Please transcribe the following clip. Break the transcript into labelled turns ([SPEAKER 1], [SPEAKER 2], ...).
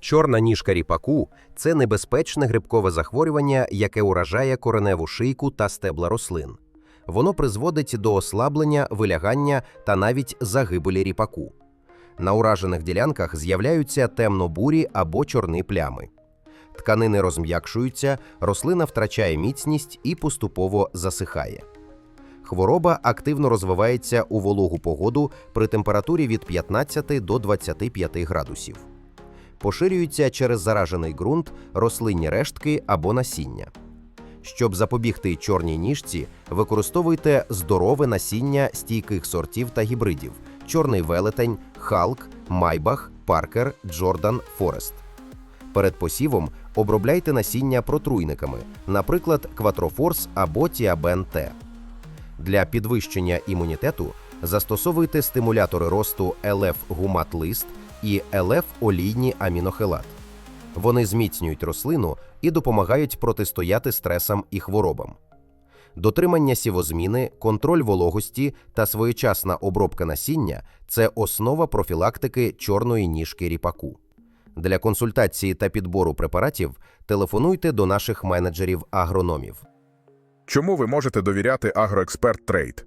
[SPEAKER 1] Чорна ніжка ріпаку це небезпечне грибкове захворювання, яке уражає кореневу шийку та стебла рослин. Воно призводить до ослаблення, вилягання та навіть загибелі ріпаку. На уражених ділянках з'являються темно-бурі або чорні плями. Тканини розм'якшуються, рослина втрачає міцність і поступово засихає. Хвороба активно розвивається у вологу погоду при температурі від 15 до 25 градусів. Поширюється через заражений ґрунт, рослинні рештки або насіння. Щоб запобігти чорній ніжці, використовуйте здорове насіння стійких сортів та гібридів: чорний велетень, халк, майбах, паркер, джордан, форест. Перед посівом обробляйте насіння протруйниками, наприклад, кватрофорс або тіабен Т. Для підвищення імунітету застосовуйте стимулятори росту ЛФ гумат-лист і ЛФ олійні амінохелат. Вони зміцнюють рослину і допомагають протистояти стресам і хворобам. Дотримання сівозміни, контроль вологості та своєчасна обробка насіння це основа профілактики чорної ніжки ріпаку. Для консультації та підбору препаратів телефонуйте до наших менеджерів-агрономів.
[SPEAKER 2] Чому ви можете довіряти Агроексперт Трейд?